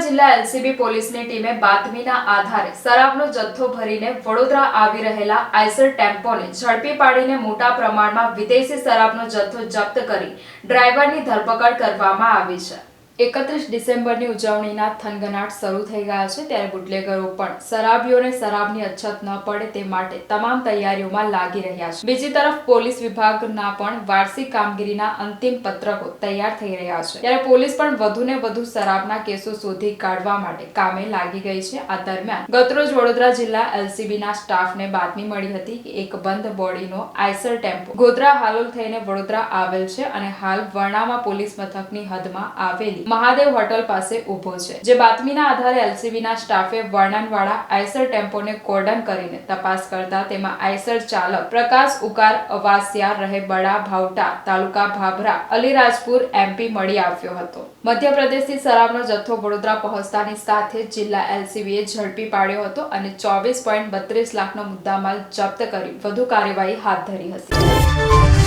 જિલ્લા એલસીબી પોલીસની ટીમે બાતમીના આધારે શરાબનો જથ્થો ભરીને વડોદરા આવી રહેલા આઈસર ટેમ્પોને ઝડપી પાડીને મોટા પ્રમાણમાં વિદેશી શરાબનો જથ્થો જપ્ત કરી ડ્રાઈવરની ધરપકડ કરવામાં આવી છે. એકત્રીસ ડિસેમ્બરની ઉજવણીના થનગનાટ શરૂ થઈ ગયા છે ત્યારે બુટલેગરો પણ શરાબીઓને શરાબની અછત ન પડે તે માટે તમામ તૈયારીઓમાં લાગી રહ્યા છે. બીજી તરફ પોલીસ વિભાગના પણ વાર્ષિક કામગીરીના અંતિમ પત્રકો તૈયાર થઈ રહ્યા છે. ત્યારે પોલીસ પણ વધુને વધુ શરાબના કેસો શોધી કાઢવા માટે કામે લાગી ગઈ છે. આ દરમિયાન ગતરોજ વડોદરા જિલ્લા એલસીબીના સ્ટાફને બાતમી મળી હતી કે એક બંધ બોડીનો આઈસર ટેમ્પો ગોધરા હાલોલ થઈને વડોદરા આવેલ છે અને હાલ વર્ણામાં પોલીસ મથકની હદમાં આવેલી મહાદેવ હોટલ પાસે ઊભો છે, જે બાતમીના આધારે એલસીબીના સ્ટાફે વર્ણનવાળા આઈસર ટેમ્પોને કોર્ડન કરીને તપાસ કરતા તેમાં આઈસર ચાલક પ્રકાશ ઉકાર અવાસિયા રહે બડા ભાવટા તાલુકા ભાભરા અલીરાજપુર એમપી મળી આવ્યો હતો. મધ્યપ્રદેશથી શરાબનો જથ્થો વડોદરા પહોંચતાની સાથે જિલ્લા એલસીબીએ ઝડપી પાડ્યો હતો અને ચોવીસ પોઈન્ટ બત્રીસ લાખનો મુદ્દામાલ જપ્ત કરી વધુ કાર્યવાહી હાથ ધરી હતી.